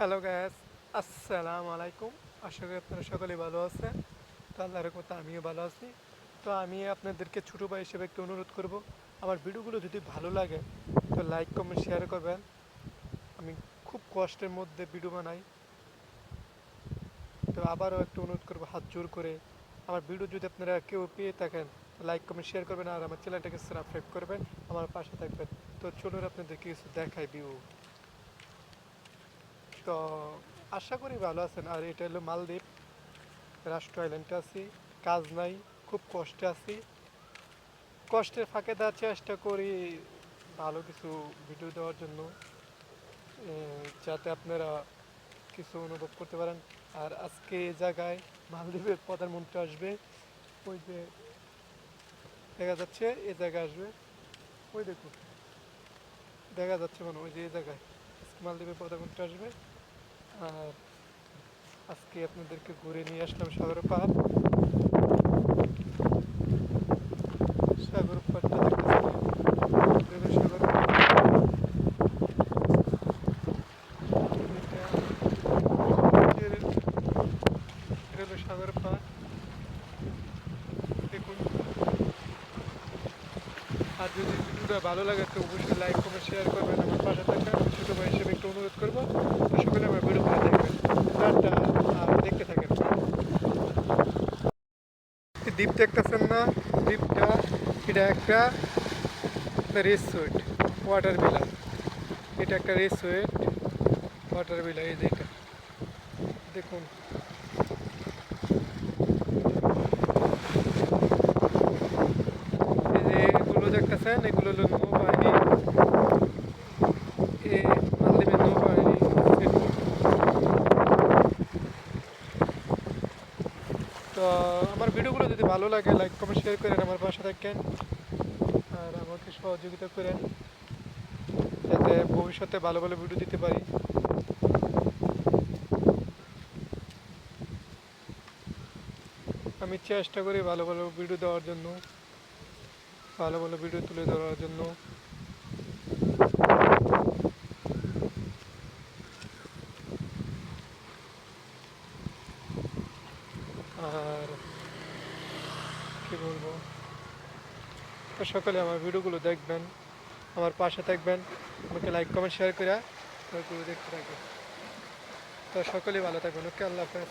Hello gas আসসালামু আলাইকুম আশা করি আপনারা সকলে ভালো আছেন। তো আল্লাহর রহমতে আমিও ভালো আছি। তো আমি আপনাদেরকে ছোটো ভাই হিসেবে একটু অনুরোধ করব। আমার ভিডিওগুলো যদি ভালো লাগে, তো লাইক কমেন্ট শেয়ার করবেন। আমি খুব কষ্টের মধ্যে ভিডিও বানাই। তো আবারও একটু অনুরোধ করব হাত জোর করে। আমার ভিডিও যদি আপনারা কেউ পেয়ে থাকেন লাইক কমেন্ট শেয়ার করবেন আর আমার চ্যানেলটাকে সাবস্ক্রাইব করবেন। আমার পাশে থাকবেন। তো চলুন আপনাদেরকে কিছু দেখাই ভিউ তো আশা করি ভালো আছেন। আর এটা হলো মালদ্বীপ, রাষ্ট্র আইল্যান্ডে আছি। কাজ নাই, খুব কষ্টে আছি। কষ্টের ফাঁকে দেওয়ার চেষ্টা করি ভালো কিছু ভিডিও দেওয়ার জন্য যাতে আপনারা কিছু অনুভব করতে পারেন। আর আজকে এই জায়গায় মালদ্বীপের প্রধানমন্ত্রী আসবে, ওই যে দেখা যাচ্ছে এই জায়গায় আসবে। ওই দেখুন, দেখা যাচ্ছে মানে ওই যে এই জায়গায়, মালদ্বীপের প্রধানমন্ত্রী আসবে। আর আজকে আপনাদেরকে ঘুরে নিয়ে আসলাম সাগর পাহাড়। সাগর সাগর দেখুন। আর যদি ভিডিওটা ভালো লাগে তো অবশ্যই লাইক কমেন্ট শেয়ার করবেন। আমার পাশে থাকবেন ছোটো ভাই হিসেবে একটু অনুরোধ করব তো সকলে আমার ভিডিওগুলো দেখবেন টাটা আর দেখতে থাকেন এই দ্বীপ দেখতেছেন না? দ্বীপটা এটা একটা রিসোর্ট ওয়াটার বিলার এটা একটা রিসোর্ট ওয়াটার বিলার এই এটা। দেখুন। এগুলো দেখতেছেন এগুলো হলো তো আমার ভিডিওগুলো যদি ভালো লাগে লাইক কমেন্ট শেয়ার করেন, আমার পাশে থাকেন। আর আমাকে সহযোগিতা করেন, যাতে ভবিষ্যতে ভালো ভালো ভিডিও দিতে পারি। আমি চেষ্টা করি ভালো ভালো ভিডিও দেওয়ার জন্য, ভালো ভালো ভিডিও তুলে ধরার জন্য। আর কি বলব? তো সকলে আমার ভিডিওগুলো দেখবেন, আমার পাশে থাকবেন, আমাকে লাইক কমেন্ট শেয়ার করে দেখতে থাকবেন। তো সকলেই ভালো থাকবেন। ওকে, আল্লাহ হাফেজ।